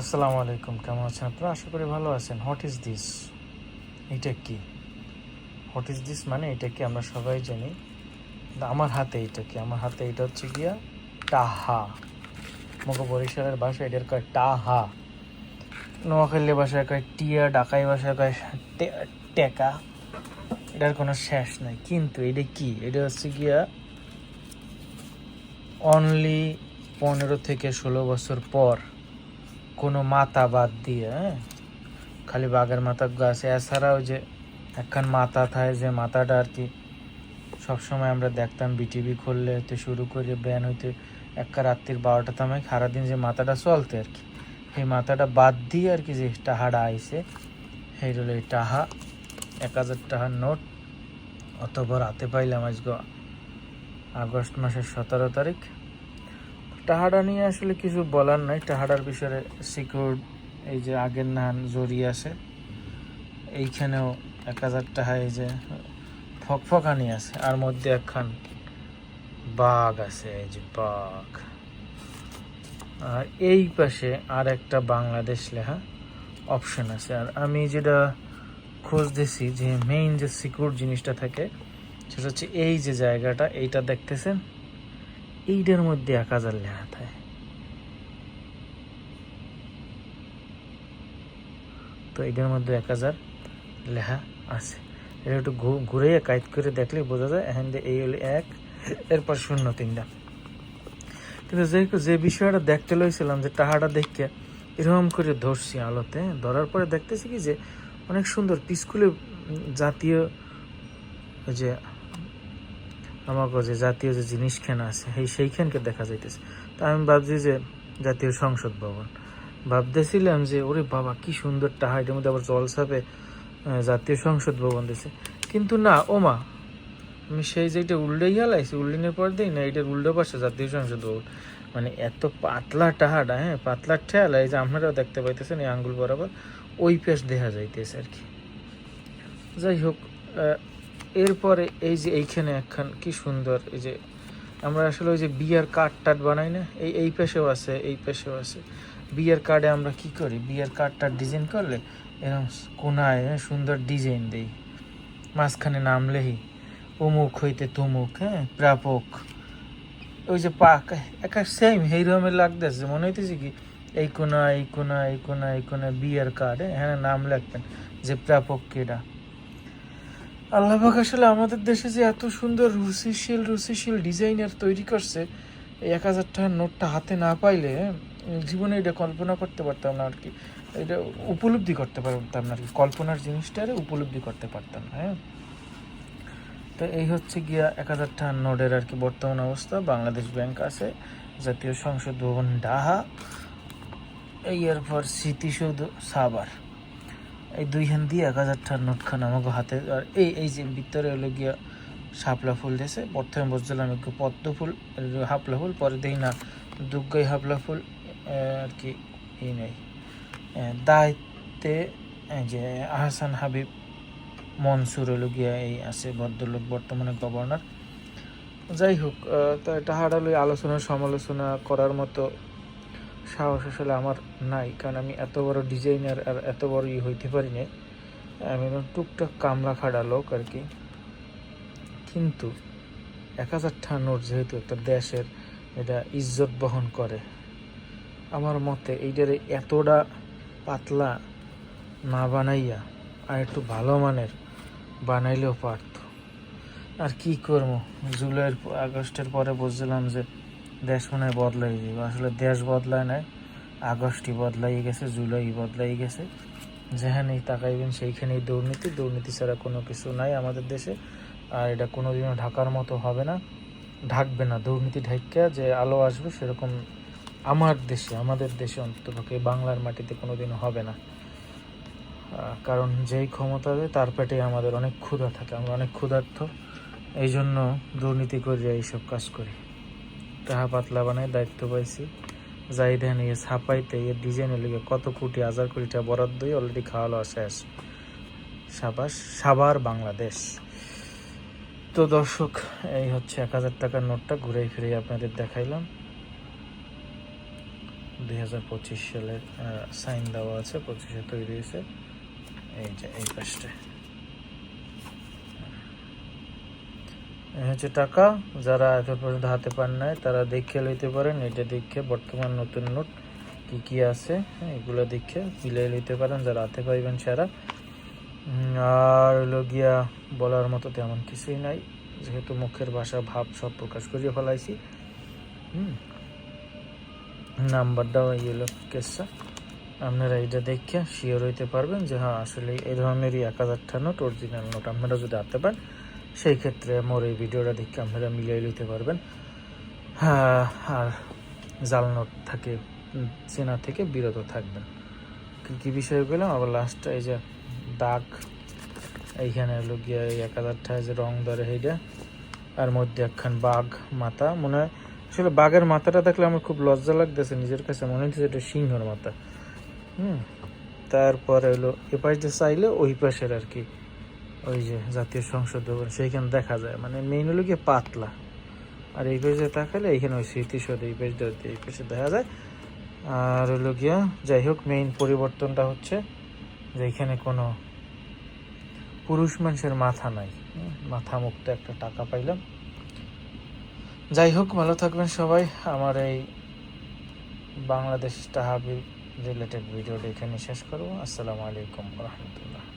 আসসালামু আলাইকুম, কেমন আছেন আপনারা? আশা করি ভালো আছেন। হোয়াট ইজ দিস এটা কি? হোয়াট ইজ দিস মানে এটা কি? আমরা সবাই জানি। আমার হাতে এটা কি? আমার হাতে এটা হচ্ছে গিয়া টাহা। মগ বরিশালের ভাষা এটার কয় টাহা। নোয়াখালী ভাষায় কয় টিয়া ডাকাই ভাষায় কয় টেকা। এটার কোনো শেষ নাই। কিন্তু এটা কি? এটা হচ্ছে গিয়া অনলি পনেরো থেকে ষোলো বছর পর। কোনো মাথা বাদ দিয়ে হ্যাঁ? খালি বাঘের মাথা গাছ। এছাড়াও যে একখান মাথা থাকে, যে মাথাটা আর কি সবসময় আমরা দেখতাম বিটিভি খুললে হতে শুরু করে ব্যান হইতে একটা রাত্রির বারোটা তামাই সারাদিন যে মাথাটা চলতে আর কি। সেই মাথাটা বাদ দিয়ে আর কি যে টাহাটা আইছে, সেই হলো এই টাহা। এক হাজার টাহার নোট। অতবার হাতে পাইলাম আজকে আগস্ট মাসের সতেরো তারিখ। টাহাডা নিয়ে আসলে কিছু বলার নাই। টাহাডার বিষয়ে সিকিউর এই যে আগের নান জড়িয়ে আছে। এইখানেও এক হাজার টাকা এই যে ফকফকানি আছে, আর মধ্যে একখান বাঘ আছে, এই যে বাঘ। আর এই পাশে আর একটা বাংলাদেশ লেখা অপশন আছে। আর আমি যেটা খোঁজ দিছি যে মেইন যে সিকিউর জিনিসটা থাকে, সেটা হচ্ছে এই যে জায়গাটা, এইটা দেখতেছেন? এইটার মধ্যে এক হাজার লেখা থাকে। তো এইটার মধ্যে এক হাজার লেখা আছে। এটা একটু ঘুরে কাইট করে দেখলে বোঝা যায়। এখান দিয়ে এই হলো এক, এরপর শূন্য তিনটা। কিন্তু যে যে বিষয়টা দেখতে লইছিলাম, যে টাহাটা দেখে এরকম করে ধরছি আলোতে, ধরার পরে দেখতেছি কি যে অনেক সুন্দর পিসকুলে জাতীয় যে আমাকে যে জাতীয় যে জিনিসখান আছে সেই সেইখানকে দেখা যাইতেছে। তা আমি ভাবছি যে জাতীয় সংসদ ভবন। ভাবতেছিলাম যে ওরে বাবা কি সুন্দর টাহা এটার মধ্যে আবার জলসাপে আহ, জাতীয় সংসদ ভবন দিছে। কিন্তু না ওমা আমি সেই যে যেটা উল্টে গেলাইছি উল্ডিনের পর দিই না এটার উল্টো পাশে জাতীয় সংসদ ভবন। মানে এত পাতলা টাহাটা হ্যাঁ পাতলা ঠেলা এই যে আপনারাও দেখতে পাইতেছেন এই আঙ্গুল বরাবর ওই পেশ দেখা যাইতেছে আর কি। যাই হোক এরপরে এই যে এইখানে একখান কি সুন্দর এই যে আমরা আসলে ওই যে বিয়ার কার্ড টাট বানাই না? এই এই পেশেও আছে এই পেশেও আছে। বিয়ার কার্ডে আমরা কি করি? বিয়ার কার্ডটার ডিজাইন করলে এরকম কোনায় হ্যাঁ, সুন্দর ডিজাইন দেই। মাঝখানে নাম লেহি অমুক হইতে তমুক হ্যাঁ প্রাপক। ওই যে পাক একা সেম এই রকমের লাগতেছে। মনে হইতেছে কি এই কোনা এই কোনা এই কোনা এই কোনা বিয়ার কার্ড হ্যাঁ নাম লিখবেন যে প্রাপক কেডা। আল্লাহ পাক আসলে আমাদের দেশে যে এত সুন্দর রুচিশীল রুচিশীল ডিজাইনার তৈরি করছে, এই এক হাজার টাকার নোটটা হাতে না পাইলে জীবনে এটা কল্পনা করতে পারতাম না আর কি। এটা উপলব্ধি করতে পারতাম না আর কি। কল্পনার জিনিসটারে উপলব্ধি করতে পারতাম না হ্যাঁ? তো এই হচ্ছে গিয়া এক হাজার টাকার নোটের আর কি বর্তমান অবস্থা। বাংলাদেশ ব্যাংক আছে, জাতীয় সংসদ ভবন ডাহা, এই এরপর স্মৃতিসৌধ সাবার এই দুই হ্যান্ড দিয়ে এক হাজার টাকার নোট খান আমাকে হাতে, আর এই এই যে ভিতরে হলো গিয়া শাপলা ফুল দিয়েছে, প্রথমে বুঝছিলাম একটু পদ্ম ফুল হাপলা ফুল, পরে দেখি না দুর্গাই হাপলা ফুল আর কি, এই নেই। দায়িত্বে যে আহসান হাবিব মনসুর হলো গিয়া এই আছে ভদ্রলোক, বর্তমানে গভর্নর। যাই হোক তো এটা হারালো আলোচনা, সমালোচনা করার মতো সাহস আসলে আমার নাই, কারণ আমি এত বড় ডিজাইনার আর এত বড় ই হইতে পারি না আমি টুকটাক কামলা খাড়া লোক আর কি। কিন্তু এক হাজার নোট যেহেতু একটা দেশের এটা ইজ্জত বহন করে, আমার মতে এইটার এতটা পাতলা না বানাইয়া আর একটু ভালো মানের বানাইলেও পারতো। আর কি করব? জুলাইয়ের আগস্টের পরে বুঝলাম যে দেশ মনে হয় বদলাই যাবে আসলে দেশ বদলায় নাই আগস্টই বদলাই গেছে, জুলাই বদলাই গেছে। যেখানেই তাকাইবেন সেইখানেই দুর্নীতি। দুর্নীতি ছাড়া কোনো কিছু নাই আমাদের দেশে। আর এটা কোনোদিনও ঢাকার মতো হবে না। ঢাকবে না। দুর্নীতি ঢাকা যে আলো আসবে সেরকম আমার দেশে, আমাদের দেশে অন্ততপক্ষে বাংলার মাটিতে কোনোদিনও হবে না। কারণ যেই ক্ষমতা দেয় তার পেটে আমাদের অনেক ক্ষুধা থাকে। আমরা অনেক ক্ষুধার্থ। এই জন্য দুর্নীতি করি এইসব কাজ করি। টাহা পাতলা বানায় দায়িত্ব পাইছি। যাই দেন ইয়ে ছাপাইতে এর ডিজাইনের লিগে কত কোটি হাজার কোটি টাকা বরাদ্দই অলরেডি খাওয়ালো শেষ। সাবাস সাবার বাংলাদেশ। তো দর্শক, এই হচ্ছে এক হাজার টাকার নোটটা ঘুরে ফিরে আপনাদের দেখাইলাম। দুই হাজার পঁচিশ সালের সাইন দেওয়া আছে, পঁচিশে তৈরি হয়েছে। এই যে, এই পাশটা। হচ্ছে টাকা। যারা এত পর্যন্ত হাতে পান নাই তারা দেখে লইতে পারেন। এটা দেখে বর্তমান নতুন নোট কি কি আছে হ্যাঁ, এগুলো দেখে মিলাই লইতে পারেন যারা হাতে পাইবেন সারা। আর হলো গিয়া বলার মতো তেমন কিছুই নাই। যেহেতু মুখের ভাষা ভাব সব প্রকাশ করিয়ে ফেলাইছি। হুম নাম্বারটাও এই হলো আপনারা এটা দেখে শিওর হইতে পারবেন যে হ্যাঁ আসলে এই ধরনেরই এক হাজারটা নোট অরিজিনাল নোট আপনারা যদি হাতে পান সেই ক্ষেত্রে মোর এই ভিডিওটা দেখে আপনারা মিলিয়ে নিতে পারবেন। হ্যাঁ আর জাল নোট থাকে চেনা থেকে বিরত থাকবেন। কী বিষয় বললাম আবার লাস্টে এই যে দাগ, এইখানে হলো গিয়ে এক হাজারটা যে রং ধরে সেইটা আর মধ্যে একখান বাঘ মাথা। মনে হয় আসলে বাঘের মাথাটা দেখলে আমার খুব লজ্জা লাগতেছে, নিজের কাছে মনে হচ্ছে এটা সিংহর মাথা। হুম, তারপরে হলো এ চাইলে ওই পাশের আর কি ওই যে জাতীয় সংসদ ভবন সেইখানে দেখা যায়। মানে মেইন হলো গিয়ে পাতলা। আর এই পাশে তাকালে এইখানে ওই স্মৃতিসৌধ এই দিয়ে এই দেখা যায়। আর হলো গিয়া যাই হোক মেইন পরিবর্তনটা হচ্ছে যে এখানে কোনো পুরুষ মানুষের মাথা নাই। হুম, মাথা মুক্ত একটা টাকা পাইলাম। যাই হোক ভালো থাকবেন সবাই। আমার এই বাংলাদেশ তাহাবির রিলেটেড ভিডিওটা এখানে শেষ করব। আসসালামু আলাইকুম রহমতুল্লাহ।